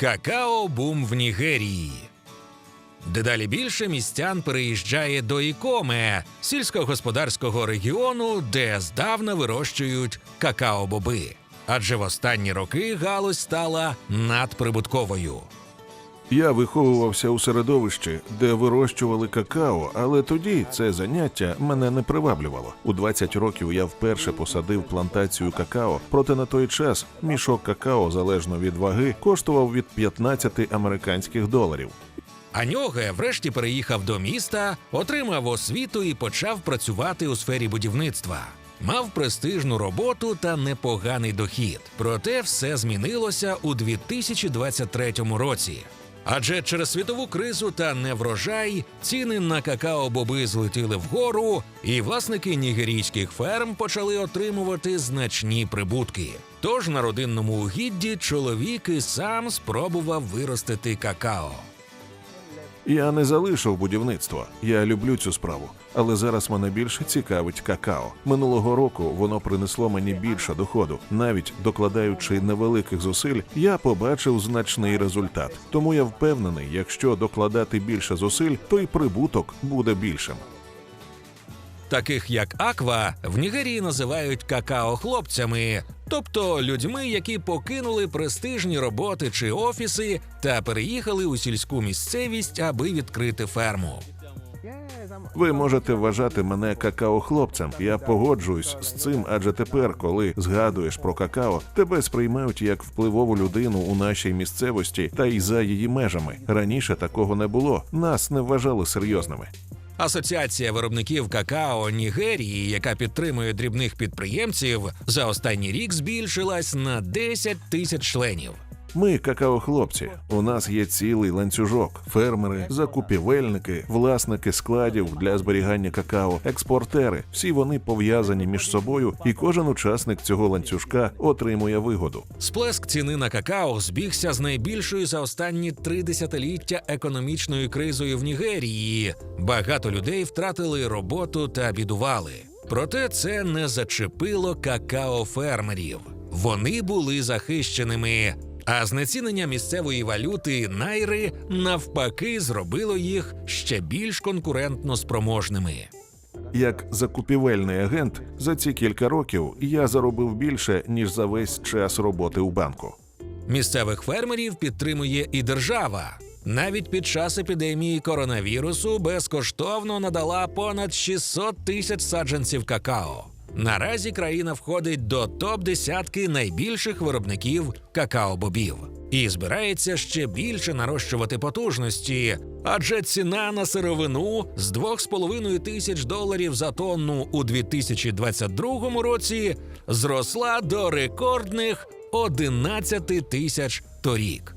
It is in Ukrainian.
Какао-бум в Нігерії. Дедалі більше містян переїжджає до Ікоме, сільськогосподарського регіону, де здавна вирощують какао-боби. Адже в останні роки галузь стала надприбутковою. Я виховувався у середовищі, де вирощували какао, але тоді це заняття мене не приваблювало. У 20 років я вперше посадив плантацію какао, проте на той час мішок какао, залежно від ваги, коштував від 15 американських доларів. Аньоге врешті переїхав до міста, отримав освіту і почав працювати у сфері будівництва. Мав престижну роботу та непоганий дохід. Проте все змінилося у 2023 році. Адже через світову кризу та неврожай ціни на какао-боби злетіли вгору, і власники нігерійських ферм почали отримувати значні прибутки. Тож на родинному угідді чоловік і сам спробував виростити какао. Я не залишив будівництво. Я люблю цю справу. Але зараз мене більше цікавить какао. Минулого року воно принесло мені більше доходу. Навіть докладаючи невеликих зусиль, я побачив значний результат. Тому я впевнений, якщо докладати більше зусиль, то й прибуток буде більшим. Таких як Аква в Нігерії називають какао-хлопцями, тобто людьми, які покинули престижні роботи чи офіси та переїхали у сільську місцевість, аби відкрити ферму. Ви можете вважати мене какао-хлопцем. Я погоджуюсь з цим, адже тепер, коли згадуєш про какао, тебе сприймають як впливову людину у нашій місцевості та й за її межами. Раніше такого не було. Нас не вважали серйозними. Асоціація виробників какао Нігерії, яка підтримує дрібних підприємців, за останній рік збільшилась на 10 тисяч членів. Ми какао-хлопці. У нас є цілий ланцюжок: фермери, закупівельники, власники складів для зберігання какао, експортери. Всі вони пов'язані між собою, і кожен учасник цього ланцюжка отримує вигоду. Сплеск ціни на какао збігся з найбільшою за останні три десятиліття економічною кризою в Нігерії. Багато людей втратили роботу та бідували. Проте це не зачепило какао-фермерів. Вони були захищеними. А знецінення місцевої валюти найри навпаки зробило їх ще більш конкурентно спроможними. Як закупівельний агент за ці кілька років я заробив більше ніж за весь час роботи у банку. Місцевих фермерів підтримує і держава. Навіть під час епідемії коронавірусу безкоштовно надала понад 600 тисяч саджанців какао. Наразі країна входить до топ десятки найбільших виробників какао-бобів і збирається ще більше нарощувати потужності, адже ціна на сировину з 2,5 тисяч доларів за тонну у 2022 році зросла до рекордних 11 тисяч торік.